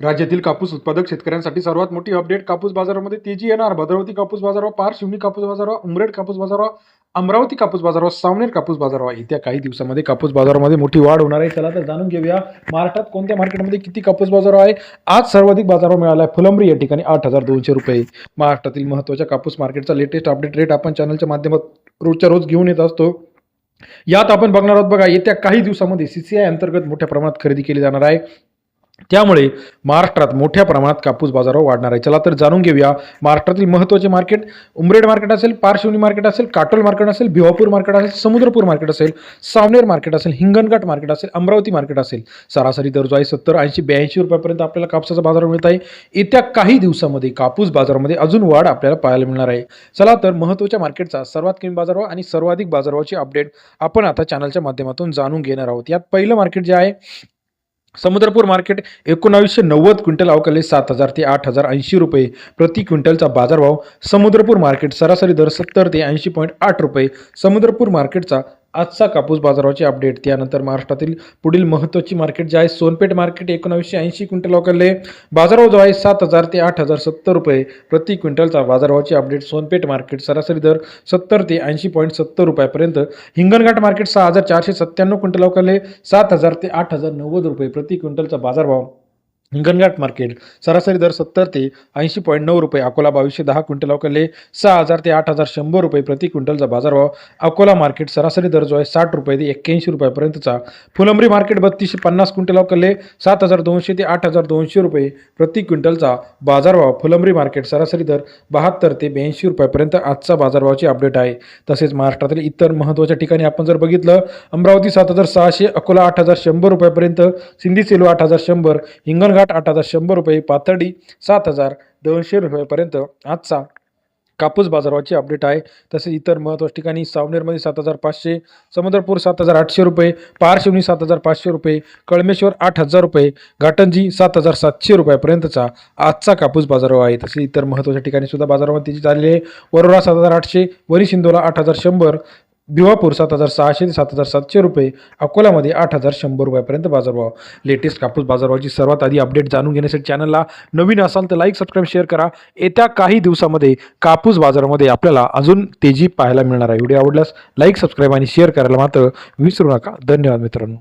राज्यातील कापूस उत्पादक शेतकऱ्यांसाठी सर्वात मोठी अपडेट कापूस बाजारामध्ये तेजी येणार. भद्रावती कापूस बाजारावर पार शिवनी कापूस बाजारावर उमरेड कापूस बाजारावर अमरावती कापूस बाजारावर सावनेर कापूस बाजारावर येत्या काही दिवसामध्ये कापूस बाजारामध्ये मोठी वाढ होणार आहे. चला तर जाणून घेऊया महाराष्ट्रात कोणत्या मार्केटमध्ये किती कापूस बाजार आहे. आज सर्वाधिक बाजारावर मिळाला आहे फुलंब्री या ठिकाणी आठ हजार दोनशे रुपये. महाराष्ट्रातील महत्त्वाच्या कापूस मार्केटचा लेटेस्ट अपडेट रेट आपण चॅनलच्या माध्यमात रोजच्या रोज घेऊन येत असतो. यात आपण बघणार आहोत बघा येत्या काही दिवसामध्ये सी सी आय अंतर्गत मोठ्या प्रमाणात खरेदी केली जाणार आहे. त्यामुळे महाराष्ट्रात मोठ्या प्रमाणात कापूस बाजारावर वाढणार आहे. चला तर जाणून घेऊया महाराष्ट्रातील महत्त्वाचे मार्केट. उमरेड मार्केट असेल पारशिवनी मार्केट असेल काटोल मार्केट असेल भिवापूर मार्केट असेल समुद्रपूर मार्केट असेल सावनेर मार्केट असेल हिंगणघाट मार्केट असेल अमरावती मार्केट असेल सरासरी दर जो आहे सत्तर ऐंशी ब्याऐंशी रुपयापर्यंत आपल्याला कापसाचा बाजार मिळत आहे. येत्या काही दिवसामध्ये कापूस बाजारामध्ये अजून वाढ आपल्याला पाहायला मिळणार आहे. चला तर महत्त्वाच्या मार्केटचा सर्वात कमी बाजारभाव आणि सर्वाधिक बाजारभावाची अपडेट आपण आता चॅनलच्या माध्यमातून जाणून घेणार आहोत. यात पहिलं मार्केट जे आहे समुद्रपूर मार्केट एकोणावीसशे नव्वद क्विंटल अवकाले सात हजार ते आठ हजार ऐंशी रुपये प्रति क्विंटलचा बाजारभाव समुद्रपूर मार्केट सरासरी दर सत्तर ते ऐंशी पॉईंट आठ रुपये समुद्रपूर मार्केटचा आजचा कापूस बाजाराचे अपडेट त्यानंतर महाराष्ट्रातील पुढील महत्त्वाची मार्केट जे आहे सोनपेठ मार्केट एकोणावीसशे ऐंशी क्विंटल अवकाले बाजारभाव जो आहे सात हजार ते आठ हजार सत्तर रुपये प्रति क्विंटलचा बाजारभावाची अपडेट सोनपेठ मार्केट सरासरी दर सत्तर ते ऐंशी पॉईंट सत्तर रुपयापर्यंत. हिंगणघाट मार्केट सहा हजार चारशे सत्त्याण्णव क्विंटल अवकाले सात हजार ते आठ हजार नव्वद रुपये प्रति क्विंटलचा बाजारभाव. हिंगणघाट मार्केट. सरासरी दर सत्तर ते ऐंशी पॉईंट नऊ रुपये. अकोला बावीसशे दहा क्विंटल अकोले सहा हजार ते आठ हजार शंभर रुपये प्रति क्विंटलचा बाजारभाव. अकोला मार्केट सरासरी दर जो आहे साठ रुपये ते एक्क्याऐंशी रुपयापर्यंतचा. फुलंबरी मार्केट बत्तीसशे पन्नास क्विंटल अकोले सात हजार दोनशे ते आठ हजार दोनशे रुपये प्रति क्विंटलचा बाजारभाव. फुलंबरी मार्केट सरासरी दर बहात्तर ते ब्याऐंशी रुपयापर्यंत आजचा बाजारभावाची अपडेट आहे. तसेच महाराष्ट्रातील इतर महत्त्वाच्या ठिकाणी आपण जर बघितलं अमरावती सात हजार सहाशे अकोला आठ हजार शंभर रुपयापर्यंत सिंधी सेलू आठ हजार शंभर हिंगणघाट आठ हजार शंभर रुपये पाथर्डी सात हजार दोनशे रुपयापर्यंत आजचा कापूस बाजाराची अपडेट आहे. तसेच इतर महत्त्वाच्या ठिकाणी सावनेरमध्ये सात हजार पाचशे समुद्रपूर सात हजार आठशे रुपये पारशिवनी सात हजार पाचशे रुपये कळमेश्वर आठ हजार रुपये घाटंजी सात हजार सातशे रुपयापर्यंतचा आजचा कापूस बाजारभाव आहे. तसेच इतर महत्त्वाच्या ठिकाणी सुद्धा बाजारामध्ये तेजी झालेली आहे. वरोरा सात हजार आठशे वरी शिंदोला आठ हजार शंभर भिवापूर सात हजार सहाशे ते सात हजार सातशे रुपये अकोल्यामध्ये आठ हजार शंभर रुपयापर्यंत बाजारभाव. लेटेस्ट कापूस बाजारभावाची सर्वात आधी अपडेट जाणून घेण्यासाठी चॅनलला नवीन असाल तर लाईक सबस्क्राईब शेअर करा. येत्या काही दिवसामध्ये कापूस बाजारामध्ये आपल्याला अजून तेजी पाहायला मिळणार आहे. व्हिडिओ आवडल्यास लाईक सबस्क्राईब आणि शेअर करायला मात्र विसरू नका. धन्यवाद मित्रांनो.